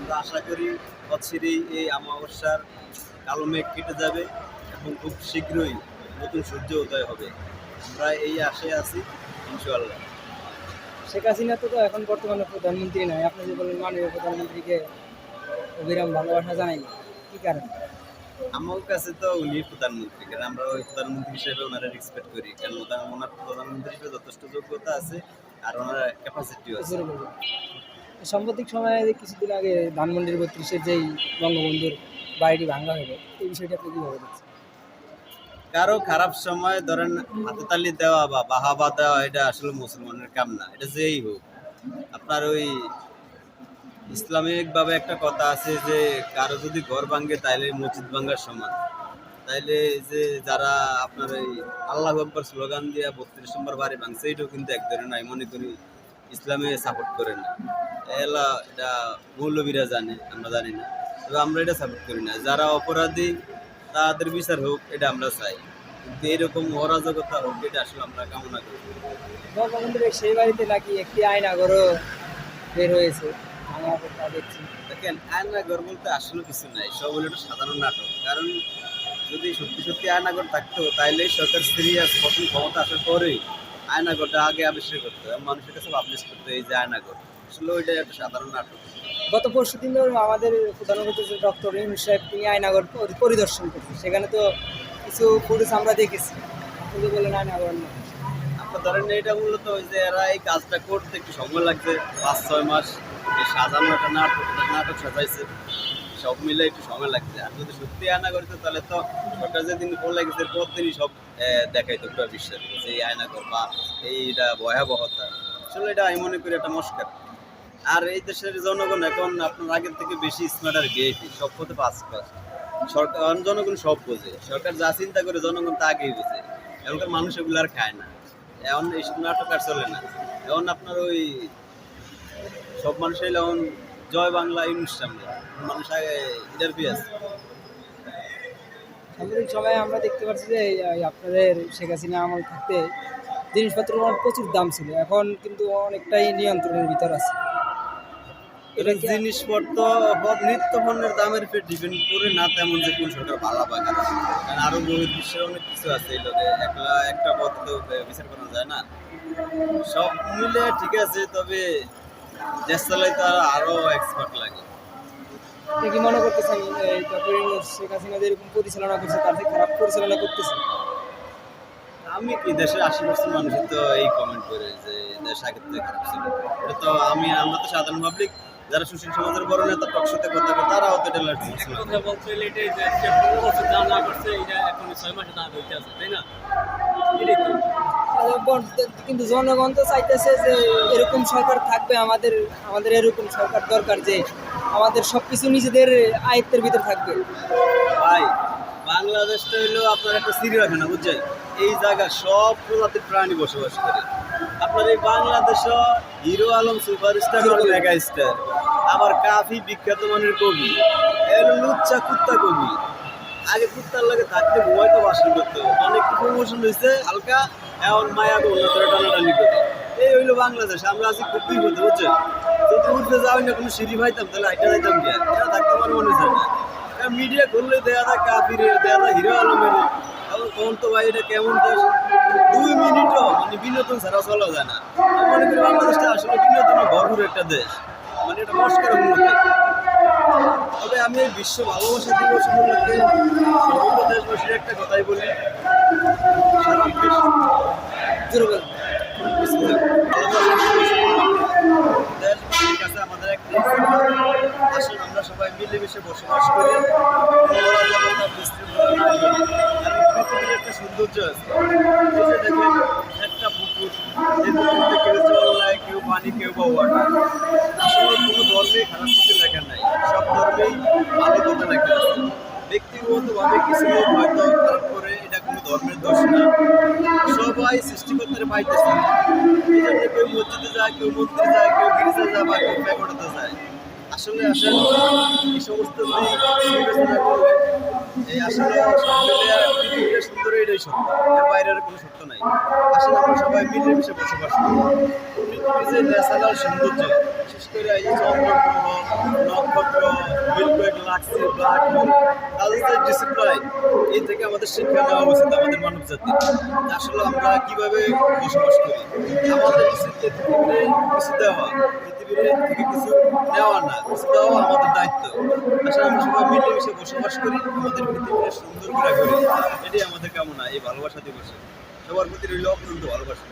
আমরা আশা করি অচিরেই এই আমাবস্যার কালো মেঘ কেটে যাবে এবং খুব শীঘ্রই নতুন সূর্য উদয় হবে। আমরা এই আশায় আছি ইনশাআল্লাহ। শেখ হাসিনা তো এখন বর্তমানে প্রধানমন্ত্রী নয় আপনি যে বলেন মাননীয় প্রধানমন্ত্রীকে অবিরাম ভালোবাসা জানাই কি কারণ? আমার কাছে তো উনি প্রধানমন্ত্রী কারণ আমরা ওই প্রধানমন্ত্রী হিসেবে ওনারা রেসপেক্ট করি। কারণ ওনার প্রধানমন্ত্রী হিসেবে যথেষ্ট যোগ্যতা আছে আর ওনার ক্যাপাসিটিও আছে। সাম্প্রতিক সময়ে কিছুদিন আগে ধানমন্ডির বত্রিশের যেই বঙ্গবন্ধুর বাড়িটি ভাঙ্গা হলো, এই বিষয়টা আপনি কীভাবে কারও খারাপ সময় ধরেন হাততালি দেওয়া বা বাহাবা দেওয়া, এটা আসলে মুসলমানের কাম না, এটা যেই হোক। আপনার ওই ইসলামিকভাবে একটা কথা আছে যে, কারও যদি ঘর ভাঙ্গে তাইলে মসজিদ ভাঙ্গার সমান। তাইলে যে যারা আপনার এই আল্লাহ আকবর স্লোগান দিয়ে বত্রিশ নম্বর বাড়ি ভাঙছে, এটাও কিন্তু এক ধরনের আমি মনে করি ইসলামে সাপোর্ট করে না। এলা এটা মৌলবীরা জানে আমরা জানি না। তবে আমরা এটা সাপোর্ট করি না। যারা অপরাধী তাদের বিচার হোক এটা আমরা চাই। কিন্তু এরকম অরাজকতা হোক এটা আসলে আমরা কামনা করি। বঙ্গবন্ধুর সেই বাড়িতে নাকি একটি আয়নাঘরও বের হয়েছে। দেখেন আয়নাগর বলতে আসলে কিছু নাই। সব হলো একটা সাধারণ নাটক। কারণ যদি সত্যি সত্যি আয়নাগর থাকতো তাইলে সরকার সিরিয়াস প্রথম ক্ষমতা আসার পরেই আয়নাগরটা আগে আবিষ্কার করতে মানুষের কাছে পাবলিশ করতে এই যে আয়নাগর আসলে ওইটা একটা সাধারণ নাটক। গত পরশু দিন আমাদের প্রধানমন্ত্রী যে ডক্টর ইউনুস সাহেব তিনি আয়নাগর পরি- পরিদর্শন করছেন। সেখানে তো কিছু ফুটেজ আমরা দেখেছি। যে বললেন আয়নাগর না। আপনার ধরেন এটা মূলত ওই যে এরা এই কাজটা করতে একটু সময় লাগছে পাঁচ ছয় মাস। এই সাজানো একটা নাটক নাটক সাজাইছে। সব মিলে একটু সময় লাগছে। আর যদি সত্যি আয়না করতো তাহলে তো সরকার যেদিন বলে গেছে পর সব দেখাইতো পুরো বিশ্বের যে এই আয়নাঘর বা এইটা ভয়াবহতা। আসলে এটা আমি মনে করি একটা মস্কার। আর এই দেশের জনগণ এখন আপনার আগের থেকে বেশি স্মার্ট আর ভিআইপি সব পথে পাস পাস সরকার জনগণ সব বোঝে। সরকার যা চিন্তা করে জনগণ তা আগেই বোঝে। এখনকার মানুষ এগুলো আর খায় না। এখন এইসব নাটক আর চলে না। এখন আপনার ওই সব মানুষের এখন জয় বাংলা সামনে মানুষ আগে বি আছে। সাম্প্রতিক সময়ে আমরা দেখতে পাচ্ছি যে এই- এই আপনাদের শেখ হাসিনা আমল থাকতে জিনিসপত্রের প্রচুর দাম ছিল। এখন কিন্তু অনেকটাই নিয়ন্ত্রণের ভিতর আছে। এটা জিনিসপত্র নিত্য পণ্যের দামের উপর ডিপেন্ড করে না তেমন যে কোন সরকার ভালো বা কারণ আরও বহির বিশ্বের অনেক কিছু আছে এই লোকে। একলা একটা পথ তো বিচার করা যায় না। সব মিলে ঠিক আছে তবে দেশ চালাইতে আরও আরও এক্সপার্ট লাগে। কি মনে করতেছেন শেখ হাসিনা যে এরকম পরিচালনা করছে তার থেকে খারাপ পরিচালনা করতেছে? আমি কি দেশের আশি পার্সেন্ট মানুষই তো এই কমেন্ট করে যে দেশ আগের থেকে খারাপ ছিল। এটা তো আমি আমরা তো সাধারণ পাবলিক যারা সুশীল সমাজের বড় নেতা টকশোতে কথা বলে তারাও তো এটা দিচ্ছে কথা বলতে হলে এটাই যে সে পনেরো দাম না করছে এটা এখন ছয় মাসে দাম হইতে আছে তাই না? তো। কিন্তু জনগণ তো চাইতেছে যে এরকম সরকার থাকবে আমাদের আমাদের এরকম সরকার দরকার যে আমাদের সবকিছু নিজেদের আয়ত্তের ভিতর থাকবে। ভাই বাংলাদেশটা হলো আপনার একটা চিড়িয়াখানা বুঝছেন? এই জায়গা সব প্রজাতির প্রাণী বসবাস করে। আপনার এই বাংলাদেশও hero Alam superstar mega star আবার কাফি বিখ্যাত মানের কবি। লুচ্চা, কুত্তা কবি। আগে কুত্তার লাগে থাকতে ঘুমাইতে বাসন করতে অনেক প্রমোশন হয়েছে হালকা। এখন মায়া করে টানাটানি করে। এই হইল বাংলাদেশ। আমরা আছি খুব বিপদে বুঝছেন যদি উঠতে যাও না কোনো সিঁড়ি ভাইতাম, তাহলে হাইটা যাইতাম কি? থাকতে আমার মনে চায় না। মিডিয়া খুললে দেয়া যায় কাপিরে দেয়া যায় হিরো আলমের। কোন তো ভাই, এটা কেমন দেশ? দুই মিনিটও মানে বিনোদন ছাড়া চলা যায় না। মনে করি বাংলাদেশটা আসলে বিনোদনের ভরপুর একটা দেশ। মানে এটা মস্কার তবে আমি এই বিশ্ব ভালোবাসা দিবস উপলক্ষে সমগ্র দেশবাসীর একটা কথাই বলি। সারা কাছে আমাদের একটা আমরা সবাই মিলেমিশে বসবাস করি। একটা সৌন্দর্য আছে। একটা পুকুর কেউ জল নেয়, কেউ পানি, কেউ বা ওয়াটার আসলে কোনো ধর্মে খারাপ কিছু লেখা নাই সব ধর্মেই ভালো কথা লেখা আছে এটা কোনো ধর্মের দোষ সবাই সৃষ্টিকর্তার পাইতেছে কেউ মসজিদে যায়, কেউ মন্দিরে যায়, কেউ গির্জা যায় বা কেউ প্যাগোডাতে যায়। আসলে আসলে এই সমস্ত বিবেচনা করলে এই আসলে সুন্দর এটাই সত্য। এর বাইরে কোনো সত্য নাই। আসলে আমরা সবাই মিলেমিশে বসবাস করি। পৃথিবীর যে সৌন্দর্য, বিশেষ করে এই যে চন্দ্র গ্রহ নক্ষত্র আর্টসি ব্লাড কালচার ডিসিপ্লিন এই থেকে আমাদের শিক্ষা নেওয়া উচিত আমাদের মানব জাতি আসলে আমরা কীভাবে বসবাস করি, আমাদের উচিত কিছু দেওয়া থেকে কিছু নেওয়া না কিছু দেওয়া আমাদের দায়িত্ব আসলে আমরা সবাই মিলেমিশে বসবাস করি আমাদের পৃথিবীকে সুন্দর করে করি এটাই আমাদের কামনা, এই ভালোবাসা দিবসে। সবার প্রতি রইল অপরন্ত ভালোবাসা।